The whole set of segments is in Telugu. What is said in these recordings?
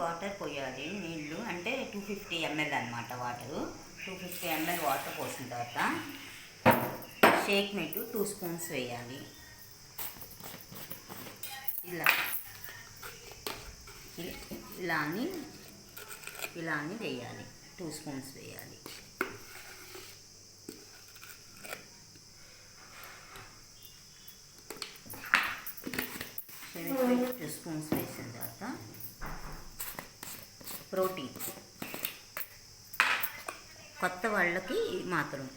వాటర్ పోయాలి నీళ్ళు అంటే టూ ఫిఫ్టీ ఎంఎల్ అనమాట water. Two fifty ML water పోసిన తర్వాత షేక్ మెట్ టూ స్పూన్స్ వేయాలి. ఇలా. ఇలా అని ఇలా అని వేయాలి. టూ స్పూన్స్ వేయాలి. టూ స్పూన్స్ వేసిన తర్వాత ప్రోటీన్. కొత్త వాళ్ళకి మాత్రం.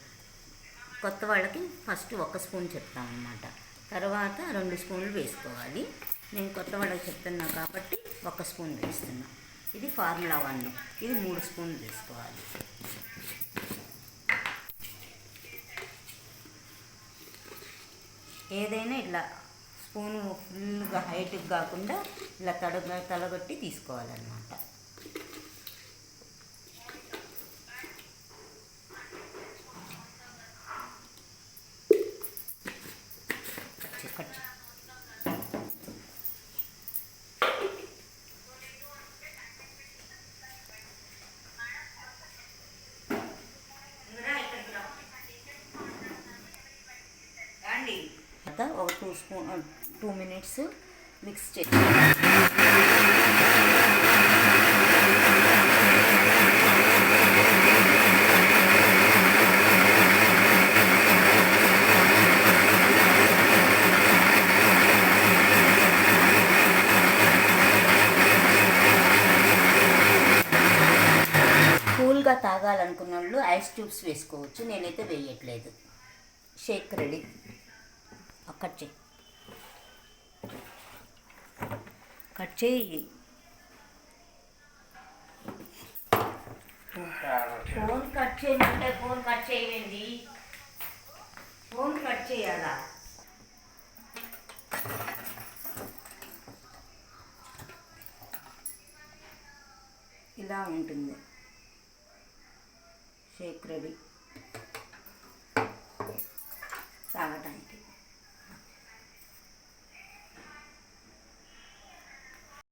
కొత్త వాళ్ళకి ఫస్ట్ ఒక స్పూన్ చెప్తాం అన్నమాట. తర్వాత రెండు స్పూన్లు వేసుకోవాలి. నేను కొత్త వాళ్ళకి చెప్తున్నా కాబట్టి ఒక స్పూన్ వేస్తున్నా. ఇది ఫార్ములా వన్. ఇది మూడు స్పూన్లు వేసుకోవాలి. ఏదైనా ఇట్లా స్పూను ఫుల్గా హైట్కి కాకుండా ఇలా తడగ తలగొట్టి తీసుకోవాలన్నమాట. కట్ చేయి, కట్ చేయి. తర్వాత ఒక two spoon two minutes mix చేసి కూల్గా తాగాలనుకున్న వాళ్ళు ఐస్ ట్యూబ్స్ వేసుకోవచ్చు. నేనైతే వేయట్లేదు. Shake ready. కట్ చేయి. కట్ చేయి. ఫోన్ కట్ చేయమంటే ఫోన్ కట్ చేయండి. ఫోన్ కట్ చేయాలా? ఇలా ఉంటుంది. Shake ready. తాగటానికి.